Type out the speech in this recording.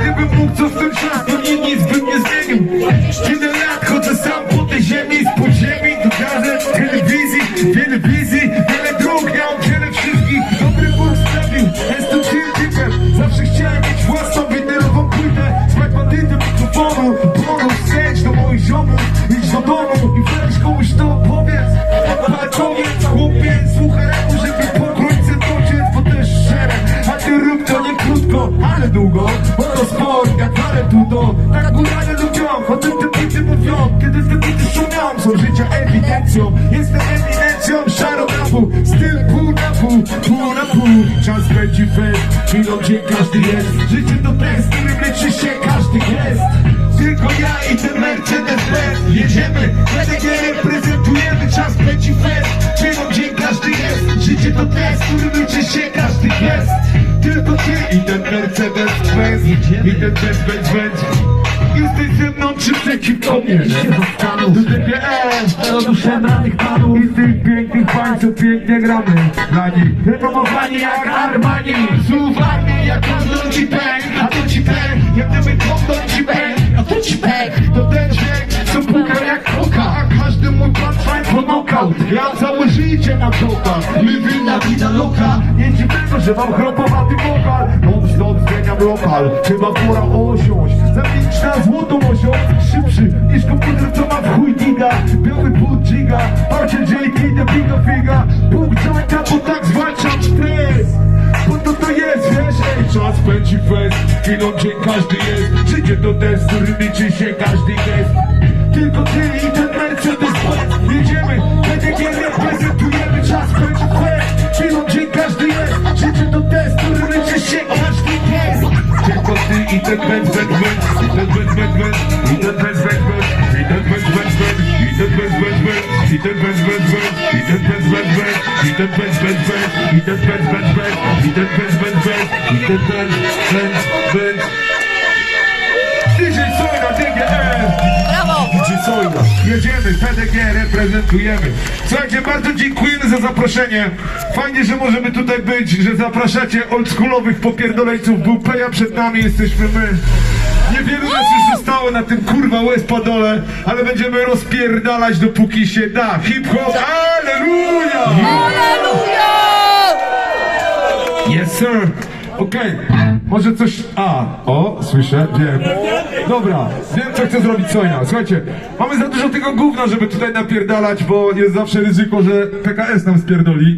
Gdybym mógł cofnąć czas, to nie, nic bym nie zmienił. Tyle lat chodzę sam po tej ziemi Z podziemi do gazet, telewizji. Wiele wizji, wiele dróg mam wiele wszystkich. Dobry Bóg sprawił, jestem typem. Zawsze chciałem mieć własną jak parę tudo Tak górale lubią, o tym te bity mówią Kiedy te bity szumią, są życia ewidencją. Jestem eminencją, szarą rapu Styl pół na pół, pół na pół. Czas będzie fest, chwilą gdzie każdy jest. Życie to test, którym leczy się każdy jest tylko ja i ten Mercedes-Benz Jedziemy, PDG reprezentujemy Czas będzie fest, i ten Mercedes-Benz I ten Benz-Benz-Benz Jesteś ze mną czy przeciwko mnie? Do DPS, do duszę branych panów I tych pięknych pań, co pięknie gramy. Dla nich. Repromowani jak Armani. Armii jak kondon ci pęk. A to ci Ja całe życie na blokach Living vida loka dziwnego, że mam chropowaty wokal. Noc, noc, zmieniam lokal. Chyba pora osiąść. Zamienić na złotą osią. Szybszy niż komputer, co ma w chuj giga. Biały pół giga. Parcie JT, the biga figa. Bóg jointa, bo tak zwalczam stres. Bo to to jest, wiesz, ej Czas pędzi fest. Chwilą dzień każdy jest. Życie to test, który liczy się każdy jest Tylko ty i ten Mercedes Benz Jedziemy, PDG reprezentujemy Czas pędzi fest Chwilą dzień każdy jest Życie to test, który liczy się każdy jest Tylko ty i ten Benz, Benz, Benz I ten Benz, Benz, Benz I ten Benz, Benz, Benz I ten Benz, Benz, Benz I ten Benz, Benz, Benz I ten Benz, Benz, Benz I ten Benz, Benz, Benz I ten Benz, Benz, Benz I ten I ten I ten Jedziemy, PDG reprezentujemy Słuchajcie, bardzo dziękujemy za zaproszenie Fajnie, że możemy tutaj być Że zapraszacie oldschoolowych popierdolejców Był Peja przed nami, jesteśmy my Niewielu nas już zostało na tym kurwa łezpadole Ale będziemy rozpierdalać dopóki się da Hip-hop, aleluja! Aleluja! Yes, sir. Okej, może coś... A, o, słyszę, wiem. Dobra, wiem co chcę zrobić Sojna. Słuchajcie, mamy za dużo tego gówna, żeby tutaj napierdalać, bo jest zawsze ryzyko, że PKS nam spierdoli.